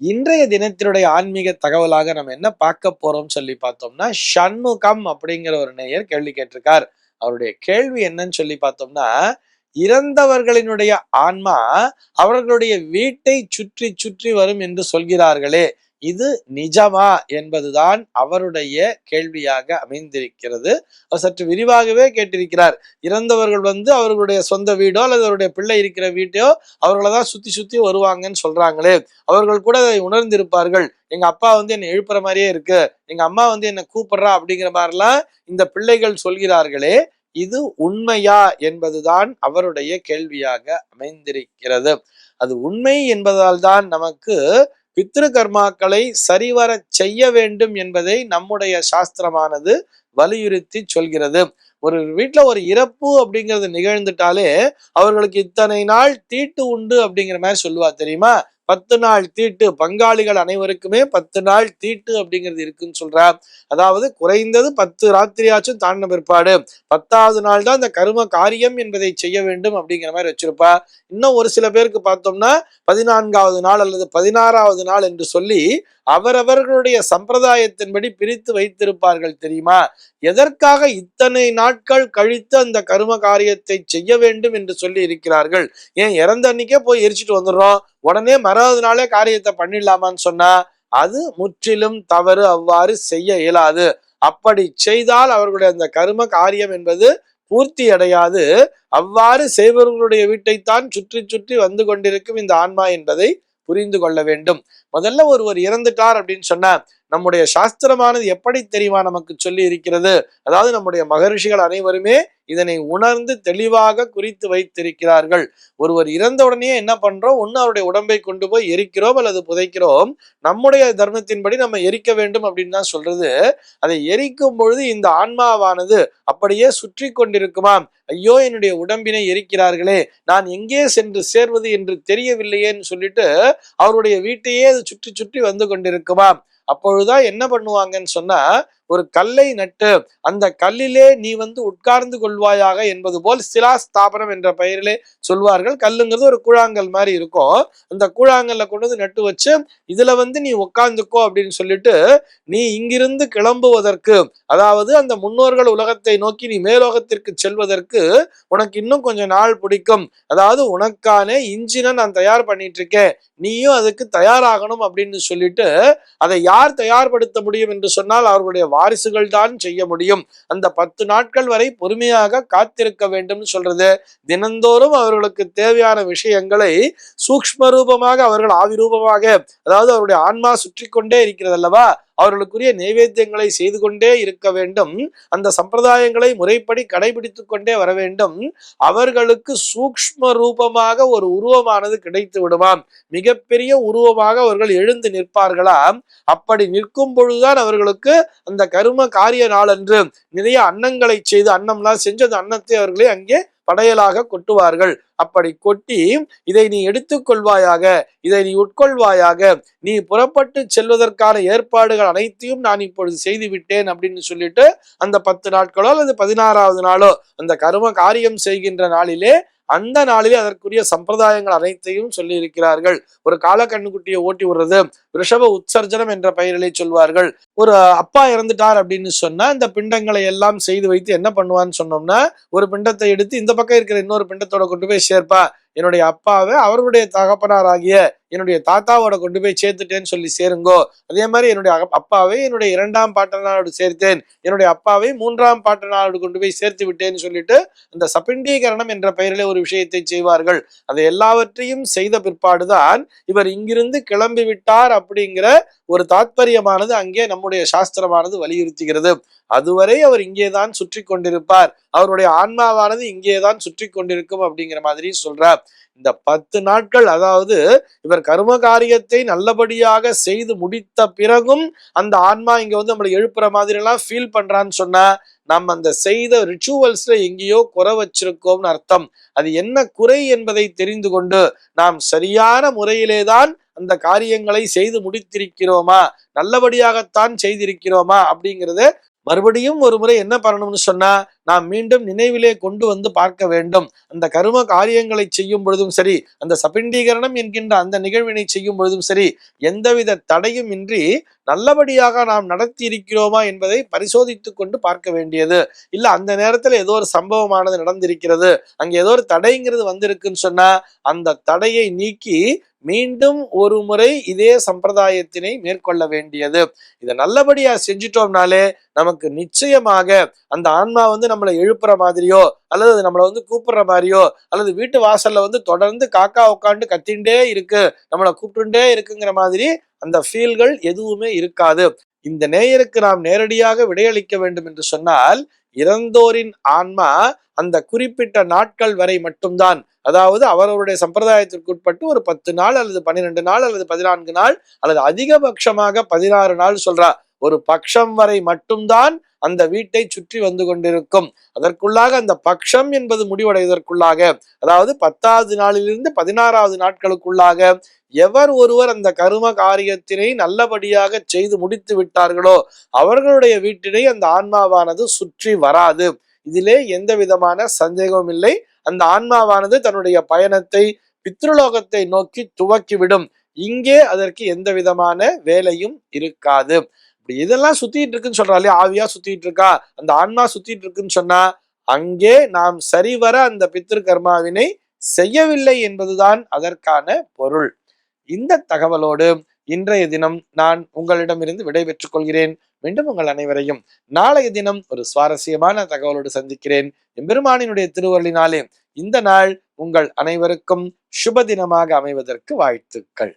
இன்றைய தினத்தினுடைய ஆன்மீக தகவலாக நம்ம என்ன பார்க்க போறோம் சொல்லி பார்த்தோம்னா ஷண்முகம் அப்படிங்கிற ஒரு நேயர் கேள்வி கேட்டிருக்கார். அவருடைய கேள்வி என்னன்னு சொல்லி பார்த்தோம்னா இறந்தவர்களினுடைய ஆன்மா அவர்களுடைய வீட்டை சுற்றி சுற்றி வரும் என்று சொல்கிறார்களே. இது நிஜமா என்பதுதான் அவருடைய கேள்வியாக அமைந்திருக்கிறது. அவர் சற்று விரிவாகவே கேட்டிருக்கிறார். இறந்தவர்கள் வந்து அவர்களுடைய சொந்த வீடோ அல்லது அவருடைய பிள்ளை இருக்கிற வீட்டையோ அவர்களை தான் சுத்தி சுத்தி வருவாங்கன்னு சொல்றாங்களே. அவர்கள் கூட அதை உணர்ந்திருப்பார்கள். எங்க அப்பா வந்து என்னை எழுப்புற மாதிரியே இருக்கு. எங்க அம்மா வந்து என்னை கூப்பிடுறா அப்படிங்கிற மாதிரிலாம் இந்த பிள்ளைகள் சொல்கிறார்களே. இது உண்மையா என்பதுதான் அவருடைய கேள்வியாக அமைந்திருக்கிறது. அது உண்மை என்பதால் தான் நமக்கு பித்ரு கர்மாக்களை சரிவர செய்ய வேண்டும் என்பதை நம்முடைய சாஸ்திரமானது வலியுறுத்தி சொல்கிறது. ஒரு வீட்டுல ஒரு இறப்பு அப்படிங்கிறது நிகழ்ந்துட்டாலே அவர்களுக்கு இத்தனை நாள் தீட்டு உண்டு அப்படிங்கிற மாதிரி சொல்லுவா தெரியுமா? பத்து நாள் தீட்டு. பங்காளிகள் அனைவருக்குமே பத்து நாள் தீட்டு அப்படிங்கிறது இருக்குன்னு சொல்றா அதாவது குறைந்தது பத்து ராத்திரியாச்சும் தாண்டின பிற்பாடு பத்தாவது நாள் தான் இந்த கரும காரியம் என்பதை செய்ய வேண்டும் அப்படிங்கிற மாதிரி வச்சிருப்பா இன்னும் ஒரு சில பேருக்கு பார்த்தோம்னா பதினான்காவது நாள் அல்லது பதினாறாவது நாள் என்று சொல்லி அவரவர்களுடைய சம்பிரதாயத்தின்படி பிரித்து வைத்திருப்பார்கள் தெரியுமா? எதற்காக இத்தனை நாட்கள் கழித்து அந்த கரும காரியத்தை செய்ய வேண்டும் என்று சொல்லி இருக்கிறார்கள்? ஏன் இறந்த அன்னைக்கே போய் எரிச்சிட்டு வந்துடுறோம்? உடனே மறாவது நாளே காரியத்தை பண்ணிடலாமான்னு சொன்னா அது முற்றிலும் தவறு அவ்வாறு செய்ய இயலாது. அப்படி செய்தால் அவர்களுடைய அந்த கரும காரியம் என்பது பூர்த்தி அடையாது. அவ்வாறு செய்பவர்களுடைய வீட்டைத்தான் சுற்றி சுற்றி வந்து கொண்டிருக்கும் இந்த ஆன்மா என்பதை புரிந்து கொள்ள வேண்டும். முதல்ல ஒருவர் இறந்துட்டார் அப்படின்னு சொன்னா நம்முடைய சாஸ்திரமானது எப்படி தெரியுமா நமக்கு சொல்லி இருக்கிறது அதாவது நம்முடைய மகரிஷிகள் அனைவருமே இதனை உணர்ந்து தெளிவாக குறித்து வைத்திருக்கிறார்கள். ஒருவர் இறந்தவுடனே என்ன பண்றோம்? ஒன்று அவருடைய உடம்பை கொண்டு போய் எரிக்கிறோம் அல்லது புதைக்கிறோம். நம்முடைய தர்மத்தின்படி நம்ம எரிக்க வேண்டும் அப்படின்னு தான் சொல்றது. அதை எரிக்கும் பொழுது இந்த ஆன்மாவானது அப்படியே சுற்றி கொண்டிருக்குமாம். ஐயோ என்னுடைய உடம்பினை எரிக்கிறார்களே. நான் எங்கே சென்று சேர்வது என்று தெரியவில்லையேன்னு சொல்லிட்டு அவருடைய வீட்டையே அது சுற்றி சுற்றி வந்து கொண்டிருக்குமாம். அப்பொழுதுதான் என்ன பண்ணுவாங்கன்னு சொன்னா ஒரு கல்லை நட்டு அந்த கல்லிலே நீ வந்து உட்கார்ந்து கொள்வாயாக என்பது போல் சிலா ஸ்தாபனம் என்ற பெயரிலே சொல்வார்கள். கல்லுங்கிறது ஒரு கூழாங்கல் மாதிரி இருக்கும். அந்த கூழாங்கல்ல கொண்டு வந்து நட்டு வச்சு இதுல வந்து நீ உட்கார்ந்துக்கோ அப்படின்னு சொல்லிட்டு நீ இங்கிருந்து கிளம்புவதற்கு அதாவது அந்த முன்னோர்கள் உலகத்தை நோக்கி நீ மேலோகத்திற்கு செல்வதற்கு உனக்கு இன்னும் கொஞ்சம் நாள் பிடிக்கும். அதாவது உனக்கான இன்ஜினை நான் தயார் பண்ணிட்டு இருக்கேன் நீயும் அதுக்கு தயாராகணும் அப்படின்னு சொல்லிட்டு அதை யார் தயார்படுத்த முடியும் என்று சொன்னால் அவர்களுடைய வாரிசுகள் தான் செய்ய முடியும். அந்த பத்து நாட்கள் வரை பொறுமையாக காத்திருக்க வேண்டும் சொல்றது தினந்தோறும் அவர்களுக்கு தேவையான விஷயங்களை சூக்ம ரூபமாக அவர்கள் ஆவிரூபமாக அதாவது அவருடைய ஆன்மா சுற்றி கொண்டே இருக்கிறது அல்லவா? அவர்களுக்குரிய நைவேத்தியங்களை செய்து கொண்டே இருக்க வேண்டும். அந்த சம்பிரதாயங்களை முறைப்படி கடைபிடித்து கொண்டே வர வேண்டும். அவர்களுக்கு சூக்ம ரூபமாக ஒரு உருவமானது கிடைத்து விடுமாம். மிகப்பெரிய உருவமாக அவர்கள் எழுந்து நிற்பார்களாம் அப்படி நிற்கும் பொழுதுதான் அவர்களுக்கு அந்த கரும காரிய நாளன்று நிறைய அன்னங்களை செய்து அன்னம்லாம் செஞ்சு அந்த அன்னத்தை அவர்களே அங்கே படையலாக கொட்டுவார்கள். அப்படி கொட்டி இதை நீ எடுத்துக்கொள்வாயாக இதை நீ உட்கொள்வாயாக நீ புறப்பட்டு செல்வதற்கான ஏற்பாடுகள் அனைத்தையும் நான் இப்பொழுது செய்து விட்டேன் அப்படின்னு சொல்லிட்டு அந்த பத்து நாட்களோ அல்லது பதினாறாவது நாளோ அந்த கரும காரியம் செய்கின்ற நாளிலே அந்த நாளிலே அதற்குரிய சம்பிரதாயங்கள் அனைத்தையும் சொல்லி இருக்கிறார்கள் ஒரு காலக்கண்ணுக்குட்டியை ஓட்டி விடுறது ரிஷப உற்சர்ஜனம் என்ற பெயரிலே சொல்வார்கள். ஒரு அப்பா இறந்துட்டார் அப்படின்னு சொன்னா இந்த பிண்டங்களை எல்லாம் செய்து வைத்து என்ன பண்ணுவான்னு சொன்னோம்னா ஒரு பிண்டத்தை எடுத்து இந்த பக்கம் இருக்கிற இன்னொரு பிண்டத்தோட கொண்டு போய் சேர்ப்பா. என்னுடைய அப்பாவை அவருடைய தகப்பனார் ஆகிய என்னுடைய தாத்தாவோட கொண்டு போய் சேர்த்துட்டேன்னு சொல்லி சேருங்கோ. அதே மாதிரி என்னுடைய அப்பாவை என்னுடைய இரண்டாம் பாட்டனாரோடு சேர்த்தேன். என்னுடைய அப்பாவை மூன்றாம் பாட்டனாரோடு கொண்டு போய் சேர்த்து விட்டேன்னு சொல்லிட்டு அந்த சபிண்டீகரணம் என்ற பெயரிலே ஒரு விஷயத்தை செய்வார்கள். அதை எல்லாவற்றையும் செய்த பிற்பாடுதான் இவர் இங்கிருந்து கிளம்பி விட்டார் அப்படிங்கிற ஒரு தாத்பரியமானது அங்கே நம்முடைய சாஸ்திரமானது வலியுறுத்துகிறது. அதுவரை அவர் இங்கேதான் சுற்றி கொண்டிருப்பார். அவருடைய ஆன்மாவானது இங்கேதான் சுற்றி கொண்டிருக்கும் அப்படிங்கிற மாதிரி சொல்றார். இந்த பத்து நாட்கள் அதாவது இவர் கர்ம காரியத்தை நல்லபடியாக செய்து முடித்த பிறகும் அந்த ஆன்மா இங்க வந்து நம்மளை எழுப்புற மாதிரி எல்லாம் ஃபீல் பண்றான்னு சொன்னா நம்ம அந்த செய்த ரிச்சுவல்ஸ்ல எங்கேயோ குறை வச்சிருக்கோம்னு அர்த்தம். அது என்ன குறை என்பதை தெரிந்து கொண்டு நாம் சரியான முறையிலே தான் அந்த காரியங்களை செய்து முடித்திருக்கிறோமா நல்லபடியாகத்தான் செய்திருக்கிறோமா அப்படிங்கிறத மறுபடியும் ஒரு முறை என்ன பண்ணணும்னு சொன்னா நாம் மீண்டும் நினைவிலே கொண்டு வந்து பார்க்க வேண்டும். அந்த கரும காரியங்களை செய்யும் பொழுதும் சரி அந்த சபிண்டீகரணம் என்கின்ற அந்த நிகழ்வினை செய்யும் பொழுதும் சரி எந்தவித தடையும் இன்றி நல்லபடியாக நாம் நடத்தி இருக்கிறோமா என்பதை பரிசோதித்து கொண்டு பார்க்க வேண்டியது. இல்ல அந்த நேரத்துல ஏதோ ஒரு சம்பவமானது நடந்திருக்கிறது. அங்க ஏதோ ஒரு தடைங்கிறது வந்திருக்குன்னு சொன்னா அந்த தடையை நீக்கி மீண்டும் ஒரு முறை இதே சம்பிரதாயத்தினை மேற்கொள்ள வேண்டியது. இதை நல்லபடியா செஞ்சிட்டோம்னாலே நமக்கு நிச்சயமாக அந்த ஆன்மா வந்து நம்மளை எழுப்புற மாதிரியோ அல்லது அது நம்மளை வந்து கூப்பிடுற மாதிரியோ அல்லது வீட்டு வாசல்ல வந்து தொடர்ந்து காக்கா உட்காந்து கத்தின்ண்டே இருக்கு நம்மளை கூப்பிட்டுண்டே இருக்குங்கிற மாதிரி அந்த ஃபீல்கள் எதுவுமே இருக்காது. இந்த நேயருக்கு நாம் நேரடியாக விடையளிக்க வேண்டும் என்று சொன்னால் இறந்தோரின் ஆன்மா அந்த குறிப்பிட்ட நாட்கள் வரை மட்டும்தான். அதாவது அவரவருடைய சம்பிரதாயத்திற்குட்பட்டு ஒரு பத்து நாள் அல்லது பன்னிரெண்டு நாள் அல்லது பதினான்கு நாள் அல்லது அதிகபட்சமாக பதினாறு நாள் சொல்றா. ஒரு பக்ஷம் வரை மட்டும்தான் அந்த வீட்டை சுற்றி வந்து கொண்டிருக்கும். அதற்குள்ளாக அந்த பட்சம் என்பது முடிவடைவதற்குள்ளாக அதாவது பத்தாவது நாளிலிருந்து பதினாறாவது நாட்களுக்குள்ளாக எவர் ஒருவர் அந்த கரும காரியத்தினை நல்லபடியாக செய்து முடித்து விட்டார்களோ அவர்களுடைய வீட்டினை அந்த ஆன்மாவானது சுற்றி வராது. இதிலே எந்த விதமான சந்தேகமும் இல்லை. அந்த ஆன்மாவானது தன்னுடைய பயணத்தை பித்ருலோகத்தை நோக்கி துவக்கிவிடும். இங்கே அதற்கு எந்த விதமான வேலையும் இருக்காது. இப்படி இதெல்லாம் சுத்திட்டு இருக்குன்னு சொல்றா இல்லையா? ஆவியா சுத்திட்டு இருக்கா? அந்த ஆன்மா சுத்திட்டு இருக்குன்னு சொன்னா அங்கே நாம் சரிவர அந்த பித்ரு கர்மாவினை செய்யவில்லை என்பதுதான் அதற்கான பொருள். இந்த தகவலோடு இன்றைய தினம் நான் உங்களிடமிருந்து விடைபெற்றுக் கொள்கிறேன். மீண்டும் உங்கள் அனைவரையும் நாளைய தினம் ஒரு சுவாரஸ்யமான தகவலோடு சந்திக்கிறேன். எம்பெருமானினுடைய திருவள்ளினாலே இந்த நாள் உங்கள் அனைவருக்கும் சுப தினமாக அமைவதற்கு வாழ்த்துக்கள்.